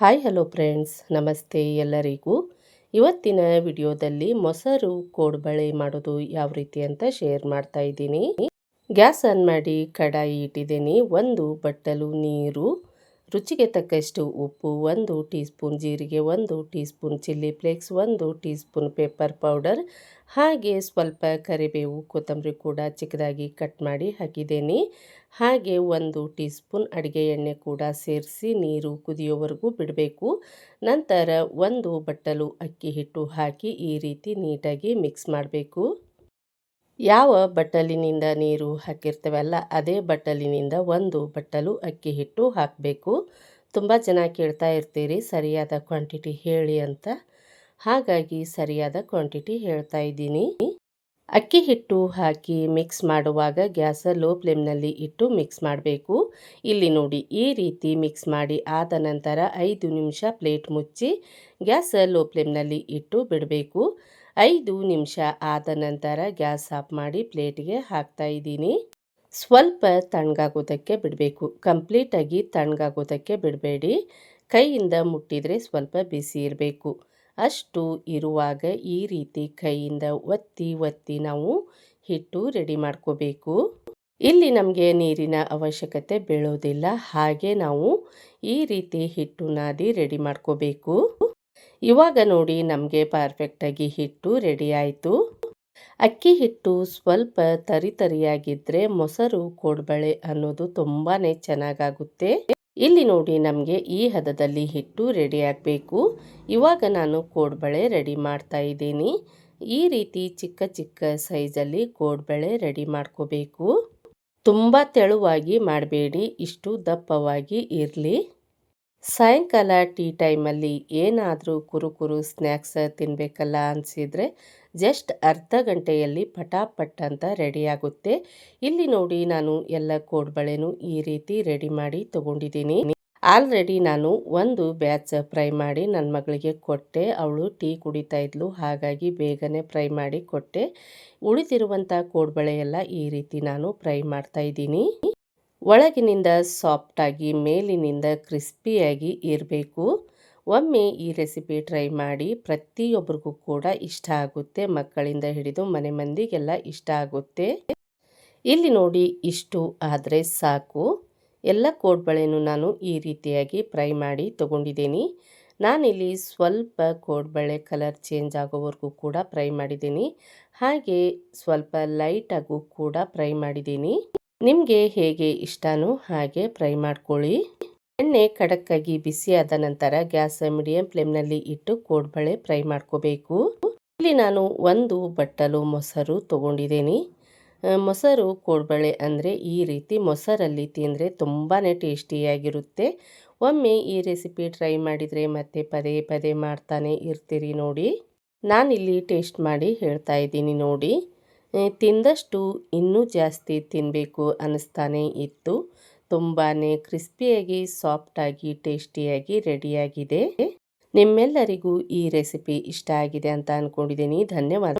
Hi hello friends ನಮಸ್ತೆ ಎಲ್ಲರಿಗೂ. ಇವತ್ತಿನ ವಿಡಿಯೋದಲ್ಲಿ ಮೊಸರು ಕೋಡ್ಬಳೆ ಮಾಡೋದು ಯಾವ ರೀತಿ ಅಂತ ಶೇರ್ ಮಾಡ್ತಾ ಇದ್ದೀನಿ. ಗ್ಯಾಸ್ ಆನ್ ಮಾಡಿ ಕಡಾಯಿ ಇಟ್ಟಿದ್ದೀನಿ. ಒಂದು ಬಟ್ಟಲು, ನೀರು ರುಚಿಗೆ ತಕ್ಕಷ್ಟು ಉಪ್ಪು, ಒಂದು ಟೀ ಸ್ಪೂನ್ ಜೀರಿಗೆ, ಒಂದು ಟೀ ಸ್ಪೂನ್ ಚಿಲ್ಲಿ ಫ್ಲೇಕ್ಸ್, ಒಂದು ಟೀ ಸ್ಪೂನ್ ಪೇಪರ್ ಪೌಡರ್, ಹಾಗೆ ಸ್ವಲ್ಪ ಕರಿಬೇವು, ಕೊತ್ತಂಬರಿ ಕೂಡ ಚಿಕ್ಕದಾಗಿ ಕಟ್ ಮಾಡಿ ಹಾಕಿದ್ದೇನೆ. ಹಾಗೆ ಒಂದು ಟೀ ಸ್ಪೂನ್ ಅಡುಗೆ ಎಣ್ಣೆ ಕೂಡ ಸೇರಿಸಿ ನೀರು ಕುದಿಯೋವರೆಗೂ ಬಿಡಬೇಕು. ನಂತರ ಒಂದು ಬಟ್ಟಲು ಅಕ್ಕಿ ಹಿಟ್ಟು ಹಾಕಿ ಈ ರೀತಿ ನೀಟಾಗಿ ಮಿಕ್ಸ್ ಮಾಡಬೇಕು. ಯಾವ ಬಟ್ಟಲಿನಿಂದ ನೀರು ಹಾಕಿರ್ತೇವಲ್ಲ, ಅದೇ ಬಟ್ಟಲಿನಿಂದ ಒಂದು ಬಟ್ಟಲು ಅಕ್ಕಿ ಹಿಟ್ಟು ಹಾಕಬೇಕು. ತುಂಬ ಚೆನ್ನಾಗಿ ಕೇಳ್ತಾ ಇರ್ತೀರಿ, ಸರಿಯಾದ ಕ್ವಾಂಟಿಟಿ ಹೇಳಿ ಅಂತ. ಹಾಗಾಗಿ ಸರಿಯಾದ ಕ್ವಾಂಟಿಟಿ ಹೇಳ್ತಾ ಇದ್ದೀನಿ. ಅಕ್ಕಿ ಹಿಟ್ಟು ಹಾಕಿ ಮಿಕ್ಸ್ ಮಾಡುವಾಗ ಗ್ಯಾಸ ಲೋ ಫ್ಲೇಮ್ನಲ್ಲಿ ಇಟ್ಟು ಮಿಕ್ಸ್ ಮಾಡಬೇಕು. ಇಲ್ಲಿ ನೋಡಿ, ಈ ರೀತಿ ಮಿಕ್ಸ್ ಮಾಡಿ ಆದ ನಂತರ ಐದು ನಿಮಿಷ ಪ್ಲೇಟ್ ಮುಚ್ಚಿ ಗ್ಯಾಸ ಲೋ ಫ್ಲೇಮ್ನಲ್ಲಿ ಇಟ್ಟು ಬಿಡಬೇಕು. ಐದು ನಿಮಿಷ ಆದ ನಂತರ ಗ್ಯಾಸ್ ಆಫ್ ಮಾಡಿ ಪ್ಲೇಟಿಗೆ ಹಾಕ್ತಾ ಇದ್ದೀನಿ. ಸ್ವಲ್ಪ ತಣ್ಣಗಾಗೋದಕ್ಕೆ ಬಿಡಬೇಕು. ಕಂಪ್ಲೀಟಾಗಿ ತಣ್ಣಗಾಗೋದಕ್ಕೆ ಬಿಡಬೇಡಿ. ಕೈಯಿಂದ ಮುಟ್ಟಿದರೆ ಸ್ವಲ್ಪ ಬಿಸಿ ಇರಬೇಕು. ಅಷ್ಟು ಇರುವಾಗ ಈ ರೀತಿ ಕೈಯಿಂದ ಒತ್ತಿ ಒತ್ತಿ ನಾವು ಹಿಟ್ಟು ರೆಡಿ ಮಾಡ್ಕೋಬೇಕು. ಇಲ್ಲಿ ನಮಗೆ ನೀರಿನ ಅವಶ್ಯಕತೆ ಬೀಳೋದಿಲ್ಲ. ಹಾಗೆ ನಾವು ಈ ರೀತಿ ಹಿಟ್ಟು ನಾದಿ ರೆಡಿ ಮಾಡ್ಕೋಬೇಕು. ಇವಾಗ ನೋಡಿ ನಮಗೆ ಪರ್ಫೆಕ್ಟಾಗಿ ಹಿಟ್ಟು ರೆಡಿ ಆಯಿತು. ಅಕ್ಕಿ ಹಿಟ್ಟು ಸ್ವಲ್ಪ ತರಿ ತರಿಯಾಗಿದ್ದರೆ ಮೊಸರು ಕೋಡ್ಬಳೆ ಅನ್ನೋದು ತುಂಬಾ ಚೆನ್ನಾಗಾಗುತ್ತೆ. ಇಲ್ಲಿ ನೋಡಿ ನಮಗೆ ಈ ಹದದಲ್ಲಿ ಹಿಟ್ಟು ರೆಡಿ ಆಗಬೇಕು. ಇವಾಗ ನಾನು ಕೋಡ್ಬಳೆ ರೆಡಿ ಮಾಡ್ತಾ ಇದ್ದೀನಿ. ಈ ರೀತಿ ಚಿಕ್ಕ ಚಿಕ್ಕ ಸೈಜಲ್ಲಿ ಕೋಡ್ಬಳೆ ರೆಡಿ ಮಾಡ್ಕೋಬೇಕು. ತುಂಬ ತೆಳುವಾಗಿ ಮಾಡಬೇಡಿ, ಇಷ್ಟು ದಪ್ಪವಾಗಿ ಇರಲಿ. ಸಾಯಂಕಾಲ ಟೀ ಟೈಮಲ್ಲಿ ಏನಾದರೂ ಕುರುಕುರು ಸ್ನ್ಯಾಕ್ಸ್ ತಿನ್ನಬೇಕಲ್ಲ ಅನಿಸಿದರೆ ಜಸ್ಟ್ ಅರ್ಧ ಗಂಟೆಯಲ್ಲಿ ಪಟಾಪಟ್ ಅಂತ ರೆಡಿಯಾಗುತ್ತೆ. ಇಲ್ಲಿ ನೋಡಿ ನಾನು ಎಲ್ಲ ಕೋಡ್ಬಳೆನೂ ಈ ರೀತಿ ರೆಡಿ ಮಾಡಿ ತೊಗೊಂಡಿದ್ದೀನಿ. ಆಲ್ರೆಡಿ ನಾನು ಒಂದು ಬ್ಯಾಚ್ ಫ್ರೈ ಮಾಡಿ ನನ್ನ ಮಗಳಿಗೆ ಕೊಟ್ಟೆ. ಅವಳು ಟೀ ಕುಡಿತಾ ಇದ್ಲು, ಹಾಗಾಗಿ ಬೇಗನೆ ಫ್ರೈ ಮಾಡಿ ಕೊಟ್ಟೆ. ಉಳಿದಿರುವಂಥ ಕೋಡ್ಬಳೆ ಎಲ್ಲ ಈ ರೀತಿ ನಾನು ಫ್ರೈ ಮಾಡ್ತಾ ಇದ್ದೀನಿ. ಒಳಗಿನಿಂದ ಸಾಫ್ಟಾಗಿ, ಮೇಲಿನಿಂದ ಕ್ರಿಸ್ಪಿಯಾಗಿ ಇರಬೇಕು. ಒಮ್ಮೆ ಈ ರೆಸಿಪಿ ಟ್ರೈ ಮಾಡಿ ಪ್ರತಿಯೊಬ್ಬರಿಗೂ ಕೂಡ ಇಷ್ಟ ಆಗುತ್ತೆ. ಮಕ್ಕಳಿಂದ ಹಿಡಿದು ಮನೆ ಮಂದಿಗೆಲ್ಲ ಇಷ್ಟ ಆಗುತ್ತೆ. ಇಲ್ಲಿ ನೋಡಿ ಇಷ್ಟು ಆದರೆ ಸಾಕು. ಎಲ್ಲ ಕೋಡ್ಬಳೆನೂ ನಾನು ಈ ರೀತಿಯಾಗಿ ಫ್ರೈ ಮಾಡಿ ತೊಗೊಂಡಿದ್ದೀನಿ. ನಾನಿಲ್ಲಿ ಸ್ವಲ್ಪ ಕೋಡ್ಬಳೆ ಕಲರ್ ಚೇಂಜ್ ಆಗೋವರೆಗೂ ಕೂಡ ಫ್ರೈ ಮಾಡಿದ್ದೀನಿ. ಹಾಗೆ ಸ್ವಲ್ಪ ಲೈಟಾಗೂ ಕೂಡ ಫ್ರೈ ಮಾಡಿದ್ದೀನಿ. ನಿಮಗೆ ಹೇಗೆ ಇಷ್ಟನೋ ಹಾಗೆ ಫ್ರೈ ಮಾಡ್ಕೊಳ್ಳಿ. ಎಣ್ಣೆ ಖಡಕ್ಕಾಗಿ ಬಿಸಿಯಾದ ನಂತರ ಗ್ಯಾಸ್ ಮೀಡಿಯಂ ಫ್ಲೇಮ್ನಲ್ಲಿ ಇಟ್ಟು ಕೋಡ್ಬಳೆ ಫ್ರೈ ಮಾಡ್ಕೋಬೇಕು. ಇಲ್ಲಿ ನಾನು ಒಂದು ಬಟ್ಟಲು ಮೊಸರು ತೊಗೊಂಡಿದ್ದೀನಿ. ಮೊಸರು ಕೋಡ್ಬಳೆ ಅಂದರೆ ಈ ರೀತಿ ಮೊಸರಲ್ಲಿ ತಿಂದರೆ ತುಂಬಾ ಟೇಸ್ಟಿಯಾಗಿರುತ್ತೆ. ಒಮ್ಮೆ ಈ ರೆಸಿಪಿ ಟ್ರೈ ಮಾಡಿದರೆ ಮತ್ತೆ ಪದೇ ಪದೇ ಮಾಡ್ತಾನೆ ಇರ್ತೀರಿ ನೋಡಿ. ನಾನಿಲ್ಲಿ ಟೇಸ್ಟ್ ಮಾಡಿ ಹೇಳ್ತಾ ಇದ್ದೀನಿ ನೋಡಿ. ತಿಂದಷ್ಟು ಇನ್ನೂ ಜಾಸ್ತಿ ತಿನ್ನಬೇಕು ಅನ್ನಿಸ್ತಾನೆ ಇತ್ತು. ತುಂಬಾ ಕ್ರಿಸ್ಪಿಯಾಗಿ, ಸಾಫ್ಟಾಗಿ, ಟೇಸ್ಟಿಯಾಗಿ, ರೆಡಿಯಾಗಿದೆ. ನಿಮ್ಮೆಲ್ಲರಿಗೂ ಈ ರೆಸಿಪಿ ಇಷ್ಟ ಆಗಿದೆ ಅಂತ ಅಂದ್ಕೊಂಡಿದ್ದೀನಿ ಧನ್ಯವಾದ.